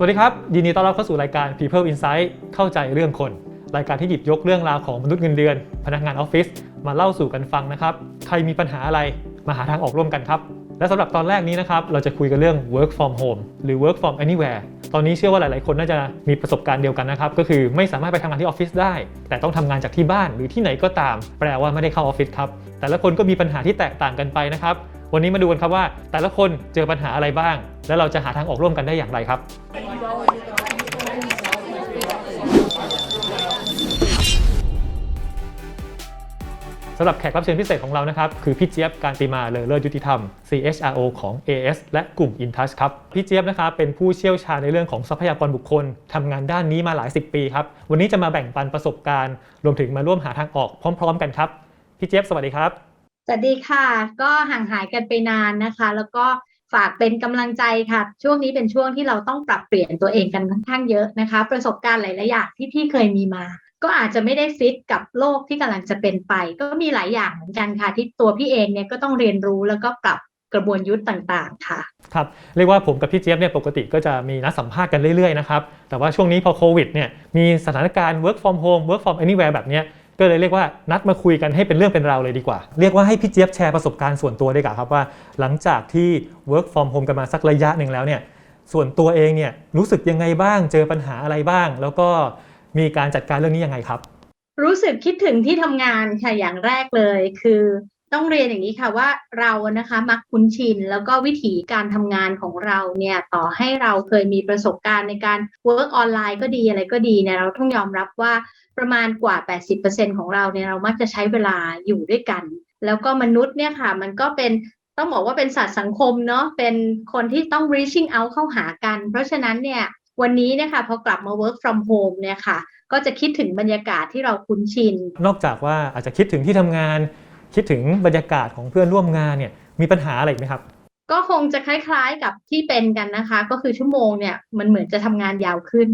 สวัสดีครับ ยินดีต้อนรับเข้าสู่รายการ People Insight เข้าใจเรื่องคน รายการที่หยิบยกเรื่องราวของมนุษย์เงินเดือน พนักงานออฟฟิศมาเล่าสู่กันฟังนะครับ ใครมีปัญหาอะไรมาหาทางออกร่วมกันครับ และสำหรับตอนแรกนี้นะครับ เราจะคุยกันเรื่อง work from home หรือ work from anywhere ตอนนี้เชื่อว่าหลาย ๆ คนน่าจะมีประสบการณ์เดียวกันนะครับ ก็คือไม่สามารถไปทำงานที่ออฟฟิศได้ แต่ต้องทำงานจากที่บ้านหรือที่ไหนก็ตาม แปลว่าไม่ได้เข้าออฟฟิศครับ แต่ละคนก็มีปัญหาที่แตกต่างกันไปนะครับ วันนี้มาดูกันครับว่า แต่ละคนเจอปัญหาอะไรบ้าง แล้วเราจะหาทางออกร่วมกันได้อย่างไรครับ สำหรับแขกรับเชิญพิเศษของเรานะครับ คือพี่เจี๊ยบการติมาเลอเลิศยุติธรรม CHRO ของ AS และกลุ่ม InTouch ครับ พี่เจี๊ยบนะครับเป็นผู้เชี่ยวชาญในเรื่องของทรัพยากรบุคคลทำงานด้านนี้มาหลาย 10 ปีครับ วันนี้จะมาแบ่งปันประสบการณ์ รวมถึงมาร่วมหาทางออกพร้อม ๆ กันครับ พี่เจี๊ยบสวัสดีครับ สวัสดีค่ะ ก็ห่างหายกันไปนานนะคะ แล้วก็ฝากเป็นกำลังใจค่ะ ช่วงนี้เป็นช่วงที่เราต้องปรับเปลี่ยนตัวเองกันค่อนข้างเยอะนะคะ ประสบการณ์หลายๆอย่างที่พี่เคยมีมา ก็อาจจะไม่ได้ฟิตกับโลกที่กำลังจะเป็นไป ก็มีหลายอย่างเหมือนกันค่ะ ที่ตัวพี่เองเนี่ยก็ต้องเรียนรู้แล้วก็ปรับกระบวนยุทธ์ต่างๆ ค่ะ ครับ เรียกว่าผมกับพี่เจี๊ยบเนี่ยปกติก็จะมีนัดสัมภาษณ์กันเรื่อยๆนะครับ แต่ว่าช่วงนี้พอโควิดเนี่ยมีสถานการณ์ work from home work from anywhere แบบเนี้ย ก็เลยเรียกว่านัดมาคุยกันให้เป็นเรื่องเป็นราวเลยดีกว่า เรียกว่าให้พี่เจี๊ยบแชร์ประสบการณ์ส่วนตัวดีกว่าครับว่า หลังจากที่ work from home กันมาสักระยะหนึ่งแล้วเนี่ยส่วนตัวเองเนี่ยรู้สึกยังไงบ้าง เจอปัญหาอะไรบ้าง แล้วก็มีการจัดการเรื่องนี้ยังไงครับ รู้สึกคิดถึงที่ทำงานค่ะอย่างแรกเลย คือ ต้องเรียนอย่างนี้ค่ะว่าเรานะคะมักคุ้นชิน แล้วก็วิถีการทำงานของเราเนี่ยต่อให้เราเคยมีประสบการณ์ในการ work ออนไลน์ก็ดีอะไรก็ดีเนี่ยเราต้องยอมรับว่าประมาณกว่า 80%ของเราเนี่ยเรามักจะใช้เวลาอยู่ด้วยกัน แล้วก็มนุษย์เนี่ยค่ะมันก็เป็นต้องบอกว่าเป็นสัตว์สังคมเนาะเป็นคนที่ต้อง reaching out เข้าหากัน เพราะฉะนั้นเนี่ยวันนี้เนี่ยค่ะพอกลับมา work from home เนี่ยค่ะก็จะคิดถึงบรรยากาศที่เราคุ้นชิน นอกจากว่าอาจจะคิดถึงที่ทำงาน คิดถึงบรรยากาศของเพื่อนร่วมงานเนี่ยมีปัญหาอะไรไหมครับ ก็คงจะคล้ายๆกับที่เป็นกันนะคะ ก็คือชั่วโมงเนี่ยมันเหมือนจะทำงานยาวขึ้น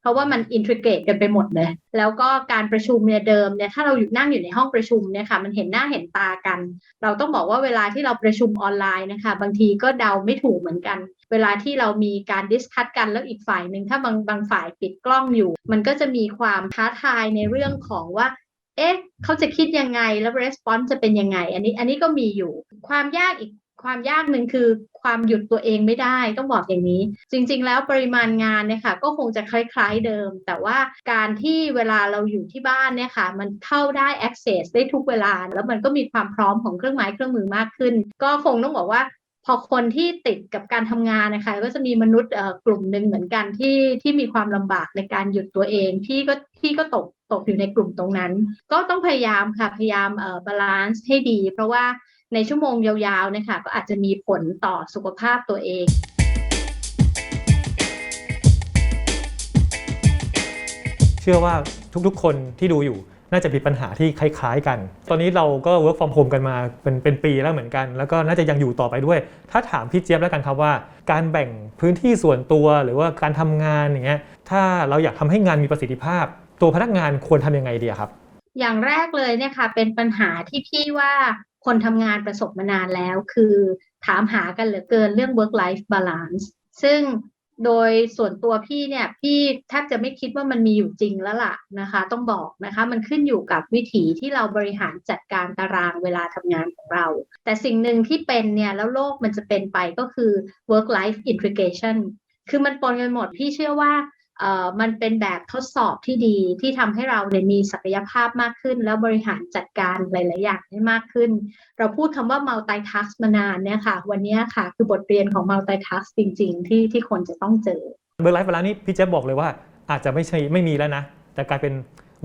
เพราะว่ามันอินทิเกรตกันไปหมดเลย แล้วก็การประชุมเนี่ยเดิมเนี่ยถ้าเราอยู่นั่งอยู่ในห้องประชุมเนี่ยค่ะมันเห็นหน้าเห็นตากัน เราต้องบอกว่าเวลาที่เราประชุมออนไลน์นะคะ บางทีก็เดาไม่ถูกเหมือนกันเวลาที่เรามีการดิสคัตกันแล้วอีกฝ่ายหนึ่งถ้าบางบางฝ่ายปิดกล้องอยู่ มันก็จะมีความท้าทายในเรื่องของว่า เอ๊ะเขาจะคิดยังไงแล้ว response จะเป็นยังไง อันนี้อันนี้ก็มีอยู่ความยากอีกความยากหนึ่งคือความหยุดตัวเองไม่ได้ต้องบอกอย่างนี้ จริง ๆ แล้วปริมาณงานเนี่ยค่ะก็คงจะคล้ายๆเดิม แต่ว่าการที่เวลาเราอยู่ที่บ้านเนี่ยค่ะมันเข้าได้ access ได้ทุกเวลา แล้วมันก็มีความพร้อมของเครื่องไม้เครื่องมือมากขึ้น ก็คงต้องบอกว่า พอคนที่ติดกับการทำงานนะคะก็จะมีมนุษย์กลุ่มหนึ่งเหมือนกันที่ที่มีความลำบากในการหยุดตัวเองที่ก็ที่ก็ตกตกอยู่ในกลุ่มตรงนั้น ก็ต้องพยายามค่ะพยายามเอ่อบาลานซ์ให้ดี เพราะว่าในชั่วโมงยาวๆนะคะก็อาจจะมีผลต่อสุขภาพตัวเองเชื่อว่าทุกๆ คนที่ดูอยู่ น่าจะมีปัญหาที่คล้ายๆกัน ตอนนี้เราก็ work from home กันมาเป็นเป็นปีแล้วเหมือนกัน แล้วก็น่าจะยังอยู่ต่อไปด้วย ถ้าถามพี่เจี๊ยบแล้วกันครับว่า การแบ่งพื้นที่ส่วนตัวหรือว่าการทำงานอย่างเงี้ย ถ้าเราอยากทำให้งานมีประสิทธิภาพ ตัวพนักงานควรทำยังไงดีครับ อย่างแรกเลยเนี่ยค่ะเป็นปัญหาที่พี่ว่าคนทำงานประสบมานานแล้ว คือถามหากันเหลือเกินเรื่อง work life balance ซึ่ง โดยส่วนตัวพี่เนี่ยพี่แทบจะไม่คิดว่ามันมีอยู่จริงแล้วล่ะนะคะ ต้องบอกนะคะมันขึ้นอยู่กับวิถีที่เราบริหารจัดการตารางเวลาทำงานของเรา แต่สิ่งหนึ่งที่เป็นเนี่ยแล้วโลกมันจะเป็นไปก็คือ work life integration คือมันปนกันหมดพี่เชื่อว่า มันเป็นแบบทดสอบที่ดีที่ทำให้เราเนี่ยมีศักยภาพมากขึ้น แล้วบริหารจัดการหลาย ๆ อย่างได้มากขึ้น เราพูดคำว่า multitask มานานเนี่ยค่ะ วันนี้ค่ะ คือบทเรียนของ multitask จริง ๆ ที่ที่คนจะต้องเจอ work life balance นี่พี่เจี๊ยบบอกเลยว่าอาจจะไม่ใช่ไม่มีแล้วนะ แต่กลายเป็น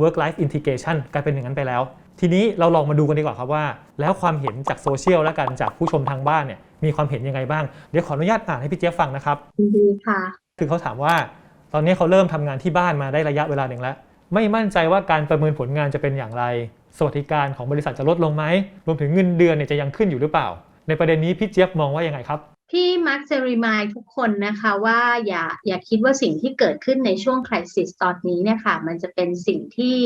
work life integration กลายเป็นอย่างนั้นไปแล้ว ทีนี้เราลองมาดูกันดีกว่าครับว่า แล้วความเห็นจากโซเชียลและกันจากผู้ชมทางบ้านเนี่ยมีความเห็นยังไงบ้างเดี๋ยวขออนุญาตอ่านให้พี่เจี๊ยบฟังนะครับดีค่ะคือเขาถามว่า ตอนนี้เขาเริ่มทำงานที่บ้านมาได้ระยะเวลาหนึ่งแล้ว ไม่มั่นใจว่าการประเมินผลงานจะเป็นอย่างไร สวัสดิการของบริษัทจะลดลงไหม รวมถึงเงินเดือนเนี่ยจะยังขึ้นอยู่หรือเปล่า ในประเด็นนี้พี่เจี๊ยบมองว่ายังไงครับพี่มักจะรีมายทุกคนนะคะว่าอย่าอย่าคิดว่าสิ่งที่เกิดขึ้นในช่วงคริสิสตอนนี้เนี่ยค่ะมันจะเป็นสิ่งที่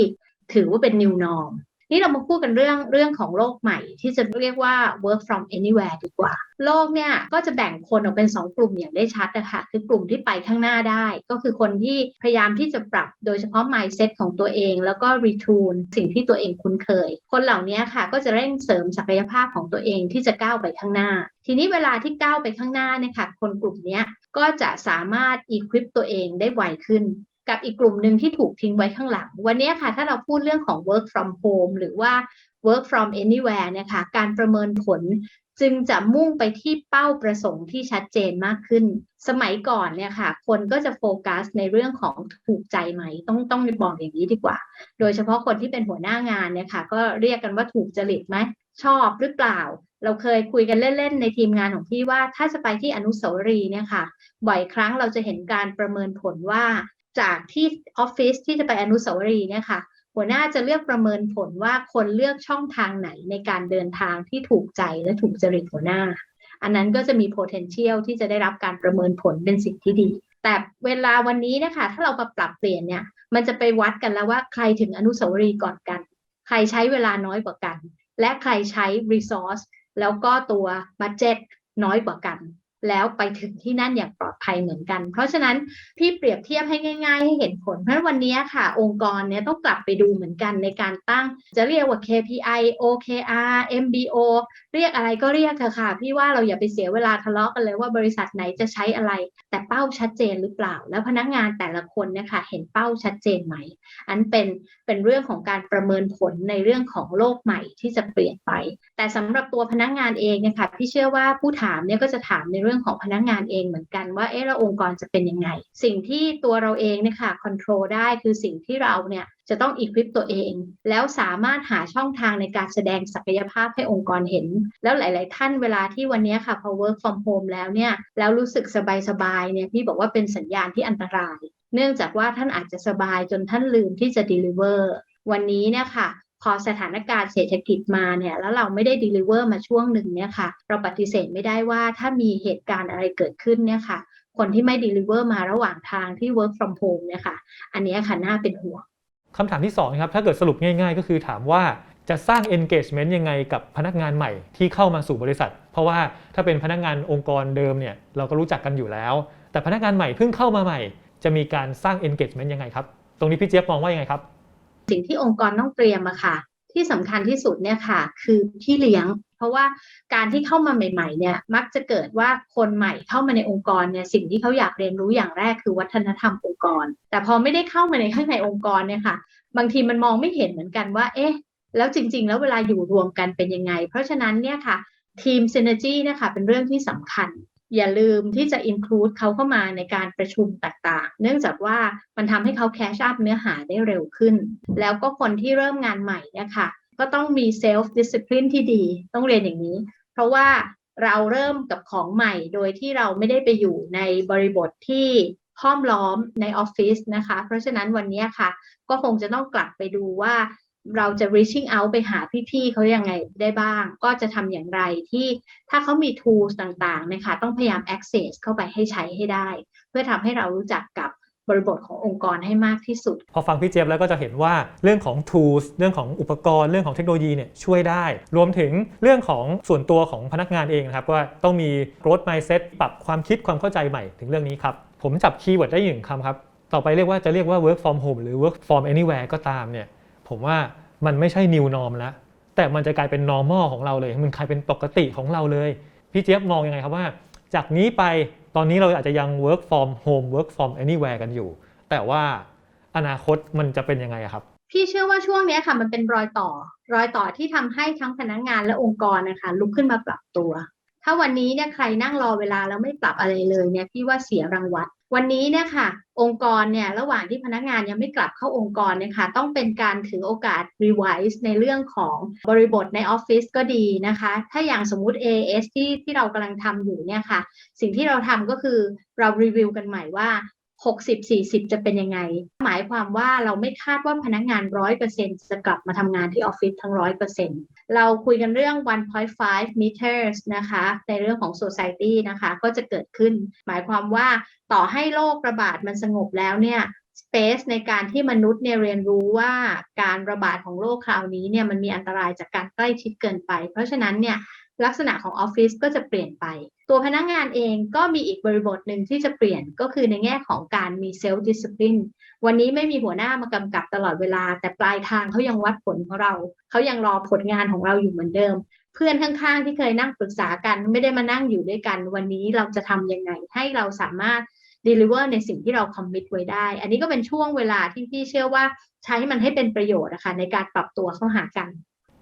ถือว่าเป็น new norm นี่เรามาพูดกันเรื่องเรื่องของโลกใหม่ ที่จะเรียกว่า work from anywhere ดีกว่า โลกเนี่ยก็จะแบ่งคนออกเป็น 2 กลุ่มอย่างได้ชัดนะคะคือกลุ่มที่ไปข้างหน้าได้ ก็คือคนที่พยายามที่จะปรับโดยเฉพาะ mindset ของตัวเอง แล้วก็ retune สิ่งที่ตัวเองคุ้นเคย คนเหล่านี้ค่ะก็จะเร่งเสริมศักยภาพของตัวเองที่จะก้าวไปข้างหน้า ทีนี้เวลาที่ก้าวไปข้างหน้าเนี่ยค่ะคนกลุ่มนี้ก็จะสามารถ equip ตัวเองได้ไวขึ้น กับอีกกลุ่มหนึ่งที่ถูกทิ้งไว้ข้างหลัง วันนี้ค่ะถ้าเราพูดเรื่องของ work from home หรือว่า work from anywhere นี่ยค่ะการประเมินผลจึงจะมุ่งไปที่เป้าประสงค์ที่ชัดเจนมากขึ้น สมัยก่อนเนี่ยค่ะ คนก็จะโฟกัสในเรื่องของถูกใจไหม ต้องต้องบอกอย่างนี้ดีกว่า โดยเฉพาะคนที่เป็นหัวหน้างานเนี่ยค่ะ ก็เรียกกันว่าถูกจริตไหม ชอบหรือเปล่า เราเคยคุยกันเล่น ๆ ในทีมงานของพี่ว่า ถ้าจะไปที่อนุสาวรีย์เนี่ยค่ะ บ่อยครั้งเราจะเห็นการประเมินผลว่า จากที่ออฟฟิศที่จะไปอนุสาวรีย์เนี่ยค่ะ หัวหน้าจะเลือกประเมินผลว่าคนเลือกช่องทางไหนในการเดินทางที่ถูกใจและถูกจริตหัวหน้า อันนั้นก็จะมี potential ที่จะได้รับการประเมินผลเป็นสิ่งที่ดี แต่เวลาวันนี้นะคะ ถ้าเรามาปรับเปลี่ยนเนี่ย มันจะไปวัดกันแล้วว่าใครถึงอนุสาวรีย์ก่อนกัน ใครใช้เวลาน้อยกว่ากัน และใครใช้ resource แล้วก็ตัว budget น้อยกว่ากัน แล้วไปถึงที่นั่นอย่างปลอดภัยเหมือนกัน เพราะฉะนั้นพี่เปรียบเทียบให้ง่าย ๆ ให้เห็นผล เพราะวันนี้ค่ะ องค์กรเนี่ยต้องกลับไปดูเหมือนกันในการตั้ง จะเรียกว่า KPI OKR MBO เรียกอะไรก็เรียกเถอะค่ะ พี่ว่าเราอย่าไปเสียเวลาทะเลาะกันเลยว่าบริษัทไหนจะใช้อะไร แต่เป้าชัดเจนหรือเปล่า แล้วพนักงานแต่ละคนเนี่ยค่ะเห็นเป้าชัดเจนไหม อันเป็นเป็นเรื่องของการประเมินผลในเรื่องของโลกใหม่ที่จะเปลี่ยนไป แต่สำหรับตัวพนักงานเองเนี่ยค่ะพี่เชื่อว่าผู้ถามเนี่ยก็จะถามในเรื่องของพนักงานเองเหมือนกันว่าเอ๊ะแล้วองค์กรจะเป็นยังไง สิ่งที่ตัวเราเองเนี่ยค่ะคอนโทรลได้คือสิ่งที่เราเนี่ยจะต้องอีควิปตัวเอง แล้วสามารถหาช่องทางในการแสดงศักยภาพให้องค์กรเห็น แล้วหลาย ๆ ท่านเวลาที่วันนี้ค่ะพอ work from home แล้วเนี่ยแล้วรู้สึกสบาย ๆ เนี่ยพี่บอกว่าเป็นสัญญาณที่อันตราย เนื่องจากว่าท่านอาจจะสบายจนท่านลืมที่จะ deliver วันนี้เนี่ยค่ะ พอสถานการณ์เศรษฐกิจมาเนี่ยแล้วเราไม่ได้ deliver มาช่วงหนึ่งเนี่ยค่ะเราปฏิเสธไม่ได้ว่าถ้ามีเหตุการณ์อะไรเกิดขึ้นเนี่ยค่ะคนที่ไม่ deliver มาระหว่างทางที่ work from home เนี่ยค่ะอันนี้ค่ะน่าเป็นห่วงคำถามที่2ครับถ้าเกิดสรุปง่าย ๆ ก็คือถามว่าจะสร้าง engagement ยังไงกับพนักงานใหม่ที่เข้ามาสู่บริษัท เพราะว่าถ้าเป็นพนักงานองค์กรเดิมเนี่ยเราก็รู้จักกันอยู่แล้ว แต่พนักงานใหม่เพิ่งเข้ามาใหม่ จะมีการสร้าง engagement ยังไงครับ ตรงนี้พี่เจี๊ยบมองว่ายังไงครับ สิ่งที่องค์กรต้องเตรียมอะค่ะ ที่สำคัญที่สุดเนี่ยค่ะ คือพี่เลี้ยง เพราะว่าการที่เข้ามาใหม่ ๆ เนี่ย มักจะเกิดว่าคนใหม่เข้ามาในองค์กรเนี่ยสิ่งที่เขาอยากเรียนรู้อย่างแรกคือวัฒนธรรมองค์กร แต่พอไม่ได้เข้ามาในข้างในองค์กรเนี่ยค่ะ บางทีมันมองไม่เห็นเหมือนกันว่า เอ๊ะ แล้วจริง ๆ แล้วเวลาอยู่รวมกันเป็นยังไง เพราะฉะนั้นเนี่ยค่ะทีม synergy เนี่ยค่ะเป็นเรื่องที่สำคัญ อย่าลืมที่จะ include เขาเข้ามาในการประชุมต่างๆ เนื่องจากว่ามันทำให้เขา cash up เนื้อหาได้เร็วขึ้น แล้วก็คนที่เริ่มงานใหม่เนี่ยค่ะ ก็ต้องมี self discipline ที่ดี ต้องเรียนอย่างนี้ เพราะว่าเราเริ่มกับของใหม่โดยที่เราไม่ได้ไปอยู่ในบริบทที่ห้อมล้อมในออฟฟิศนะคะ เพราะฉะนั้นวันนี้ค่ะ ก็คงจะต้องกลับไปดูว่า เราจะ reaching out ไปหาพี่ๆเขายังไงได้บ้าง ก็จะทำอย่างไรที่ถ้าเขามี tools ต่างๆนะคะต้องพยายาม access เข้าไปให้ใช้ให้ได้ เพื่อทำให้เรารู้จักกับบริบทขององค์กรให้มากที่สุด พอฟังพี่เจี๊ยบแล้วก็จะเห็นว่าเรื่องของ tools เรื่องของอุปกรณ์เรื่องของเทคโนโลยีเนี่ยช่วยได้ รวมถึงเรื่องของส่วนตัวของพนักงานเองนะครับว่าต้องมี growth mindset ปรับความคิดความเข้าใจใหม่ถึงเรื่องนี้ครับ ผมจับคีย์เวิร์ดได้หนึ่งคำครับ ต่อไปเรียกว่าจะเรียกว่า work from home หรือ work from anywhere ก็ตามเนี่ย ผมว่ามันไม่ใช่ new norm แล้ว แต่มันจะกลายเป็น normal ของเราเลย มันกลายเป็นปกติของเราเลย พี่เจี๊ยบมองยังไงครับว่า จากนี้ไปตอนนี้เราอาจจะยัง work from home work from anywhere กันอยู่ แต่ว่าอนาคตมันจะเป็นยังไงครับ พี่เชื่อว่าช่วงนี้ค่ะ มันเป็นรอยต่อ รอยต่อที่ทำให้ทั้งพนักงานและองค์กรนะคะ ลุกขึ้นมาปรับตัว ถ้าวันนี้เนี่ยใครนั่งรอเวลาแล้วไม่ปรับอะไรเลยเนี่ยพี่ว่าเสียรางวัล วันนี้เนี่ยค่ะ องค์กรเนี่ยระหว่างที่พนักงานยังไม่กลับเข้าองค์กรเนี่ยค่ะต้องเป็นการถือโอกาสรีไวซ์ในเรื่องของบริบทในออฟฟิศก็ดีนะคะ ถ้าอย่างสมมุติ AS ที่ที่เรากำลังทำอยู่เนี่ยค่ะ สิ่งที่เราทำก็คือเรารีวิวกันใหม่ว่า 60-40 จะเป็นยังไง หมายความว่าเราไม่คาดว่าพนักงาน 100%จะกลับมาทำงานที่ออฟฟิศทั้ง 100%เราคุยกันเรื่อง 1.5 meters นะคะ ในเรื่องของ society นะคะ ก็จะเกิดขึ้น หมายความว่าต่อให้โรคระบาดมันสงบแล้วเนี่ย space ในการที่มนุษย์เนี่ยเรียนรู้ว่าการระบาดของโรคคราวนี้เนี่ยมันมีอันตรายจากการใกล้ชิดเกินไป เพราะฉะนั้นเนี่ยลักษณะของออฟฟิศก็จะเปลี่ยนไป ตัวพนักงานเองก็มีอีกบริบทหนึ่งที่จะเปลี่ยนก็คือในแง่ของการมี self discipline วันนี้ไม่มีหัวหน้ามากำกับตลอดเวลา แต่ปลายทางเขายังวัดผลของเรา เขายังรอผลงานของเราอยู่เหมือนเดิม เพื่อนข้างๆ ที่เคยนั่งปรึกษากันไม่ได้มานั่งอยู่ด้วยกัน วันนี้เราจะทำยังไงให้เราสามารถ deliver ในสิ่งที่เราคอมมิตไว้ได้ อันนี้ก็เป็นช่วงเวลาที่พี่เชื่อว่าใช้มันให้เป็นประโยชน์นะคะในการปรับตัวเข้าหากัน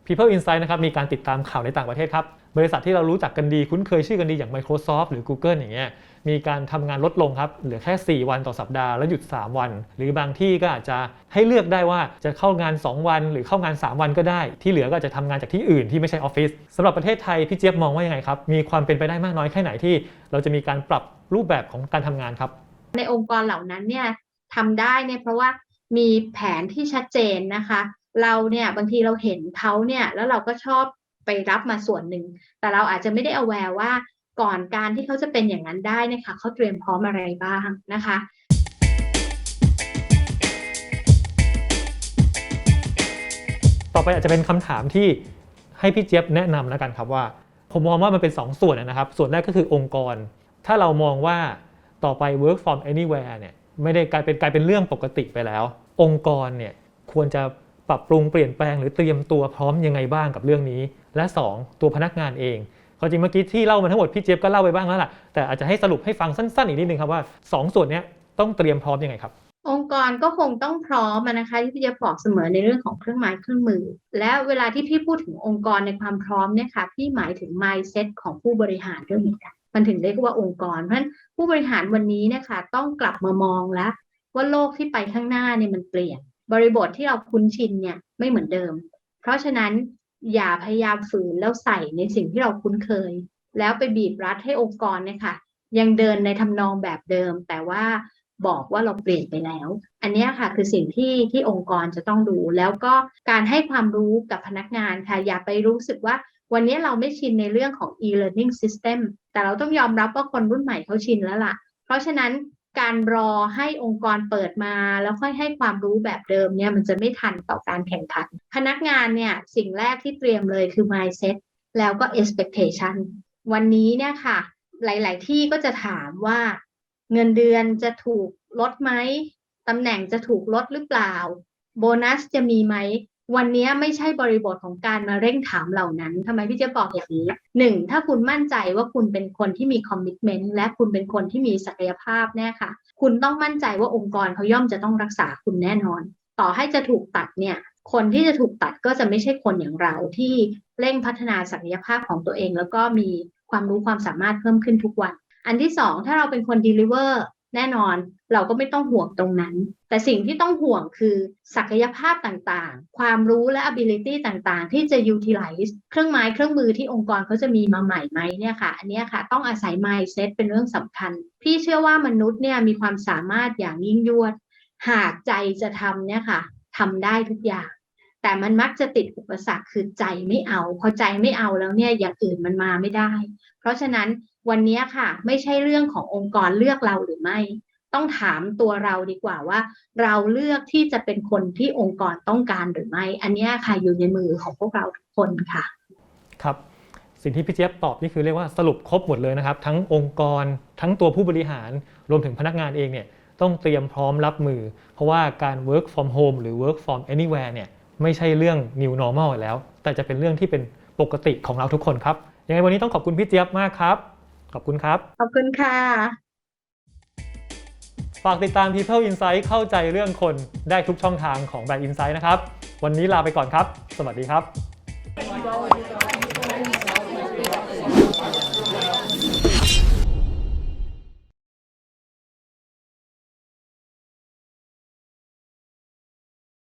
People Insight นะครับมีการติดตามข่าวในต่างประเทศครับ บริษัทที่เรารู้จักกันดีคุ้นเคยชื่อกันดีอย่าง Microsoft หรือ Google อย่างเงี้ย มีการทำงานลดลงครับ เหลือแค่ 4 วันต่อสัปดาห์แล้วหยุด 3 วัน หรือบางที่ก็อาจจะให้เลือกได้ว่าจะเข้างาน 2 วัน หรือเข้างาน 3 วันก็ได้ ที่เหลือก็จะทำงานจากที่อื่นที่ไม่ใช่ออฟฟิศสำหรับประเทศไทยพี่เจี๊ยบมองว่ายังไงครับ มีความเป็นไปได้มากน้อยแค่ไหนที่ เราจะมีการปรับรูปแบบของการทำงานครับ ในองค์กรเหล่านั้นเนี่ยทำได้เนี่ยเพราะว่ามีแผนที่ชัดเจนนะคะ เราเนี่ยบางทีเราเห็นเขาเนี่ยแล้วเราก็ชอบไปรับมาส่วนหนึ่ง แต่เราอาจจะไม่ได้ aware ว่า ก่อนการที่เขาจะเป็นอย่างนั้นได้นะคะเขาเตรียมพร้อมอะไรบ้างนะคะต่อไปอาจจะเป็นคำถามที่ให้พี่เจี๊ยบแนะนำแล้วกันครับว่า ผมมองว่ามันเป็น 2 ส่วนนะครับ ส่วนแรกก็คือองค์กร ถ้าเรามองว่าต่อไป work from anywhere เนี่ยไม่ได้กลายเป็นกลายเป็นเรื่องปกติไปแล้ว องค์กรเนี่ยควรจะปรับปรุงเปลี่ยนแปลงหรือเตรียมตัวพร้อมยังไงบ้างกับเรื่องนี้ และ 2 ตัวพนักงานเอง ความจริงเมื่อกี้ที่เล่ามาทั้งหมดพี่เจี๊ยบก็เล่าไปบ้างแล้วล่ะแต่อาจจะให้สรุปให้ฟังสั้นๆอีกนิดนึงครับว่าสองส่วนนี้ต้องเตรียมพร้อมยังไงครับ องค์กรก็คงต้องพร้อมนะคะที่พี่จะบอกเสมอในเรื่องของเครื่องไม้เครื่องมือ และเวลาที่พี่พูดถึงองค์กรในความพร้อมเนี่ยค่ะพี่หมายถึง mindset ของผู้บริหารด้วยเหมือนกันมันถึงเรียกว่าองค์กรเพราะฉะนั้นผู้บริหารวันนี้เนะคะต้องกลับมามองแล้ว ว่าโลกที่ไปข้างหน้าเนี่ยมันเปลี่ยน บริบทที่เราคุ้นชินเนี่ยไม่เหมือนเดิม เพราะฉะนั้น อย่าพยายามฝืนแล้วใส่ในสิ่งที่เราคุ้นเคย แล้วไปบีบรัดให้องค์กรเนี่ยค่ะ ยังเดินในทำนองแบบเดิม แต่ว่าบอกว่าเราเปลี่ยนไปแล้ว อันนี้ค่ะคือสิ่งที่ที่องค์กรจะต้องดู แล้วก็การให้ความรู้กับพนักงานค่ะ อย่าไปรู้สึกว่าวันนี้เราไม่ชินในเรื่องของ e-learning system แต่เราต้องยอมรับว่าคนรุ่นใหม่เขาชินแล้วล่ะ เพราะฉะนั้น การรอให้องค์กรเปิดมา แล้วค่อยให้ความรู้แบบเดิมเนี่ยมันจะไม่ทันต่อการแข่งขัน พนักงานเนี่ยสิ่งแรกที่เตรียมเลยคือ mindset แล้วก็ expectation วันนี้เนี่ยค่ะ หลาย ๆ ที่ก็จะถามว่าเงินเดือนจะถูกลดไหมตำแหน่งจะถูกลดหรือเปล่า โบนัสจะมีไหม วันนี้ไม่ใช่บริบทของการมาเร่งถามเหล่านั้นทำไมพี่เจะบอกอย่างนี้หนึ่งถ้าคุณมั่นใจว่าคุณเป็นคนที่มีคอมมิชเมนต์และคุณเป็นคนที่มีศักยภาพแน่ค่ะ คุณต้องมั่นใจว่าองค์กรเขาย่อมจะต้องรักษาคุณแน่นอน ต่อให้จะถูกตัดเนี่ย คนที่จะถูกตัดก็จะไม่ใช่คนอย่างเราที่เร่งพัฒนาศักยภาพของตัวเอง แล้วก็มีความรู้ความสามารถเพิ่มขึ้นทุกวัน อันที่สองถ้าเราเป็นคน deliver แน่นอนเราก็ไม่ต้องห่วงตรงนั้น แต่สิ่งที่ต้องห่วงคือ ศักยภาพต่างๆ ความรู้และ ability ต่างๆ ที่จะ utilize เครื่องไม้เครื่องมือที่องค์กรเขาจะมีมาใหม่ไหมเนี่ยค่ะ อันนี้ค่ะ ต้องอาศัย mindset เป็นเรื่องสำคัญ พี่เชื่อว่ามนุษย์เนี่ยมีความสามารถอย่างยิ่งยวด หากใจจะทำเนี่ยค่ะทำได้ทุกอย่าง แต่มันมักจะติดอุปสรรคคือใจไม่เอา พอใจไม่เอาแล้วเนี่ยอย่างอื่นมันมาไม่ได้ เพราะฉะนั้นวันนี้ค่ะไม่ใช่เรื่องขององค์กรเลือกเราหรือไม่ ต้องถามตัวเราดีกว่าว่า เราเลือกที่จะเป็นคนที่องค์กรต้องการหรือไม่ อันนี้ค่ะอยู่ในมือของพวกเราทุกคนค่ะ ครับสิ่งที่พี่เจี๊ยบตอบนี่คือเรียกว่าสรุปครบหมดเลยนะครับ ทั้งองค์กรทั้งตัวผู้บริหารรวมถึงพนักงานเองเนี่ยต้องเตรียมพร้อมรับมือ เพราะว่าการ work from home หรือ work from anywhere เนี่ย ไม่ใช่เรื่อง new normal แล้ว แต่จะเป็นเรื่องที่เป็นปกติของเราทุกคนครับ ยังไงวันนี้ต้องขอบคุณพี่เจี๊ยบมากครับ ขอบคุณครับ ขอบคุณค่ะ ฝากติดตาม People Insight เข้าใจเรื่องคนได้ทุกช่องทางของแบรนด์ Insight นะครับ วันนี้ลาไปก่อนครับ สวัสดีครับ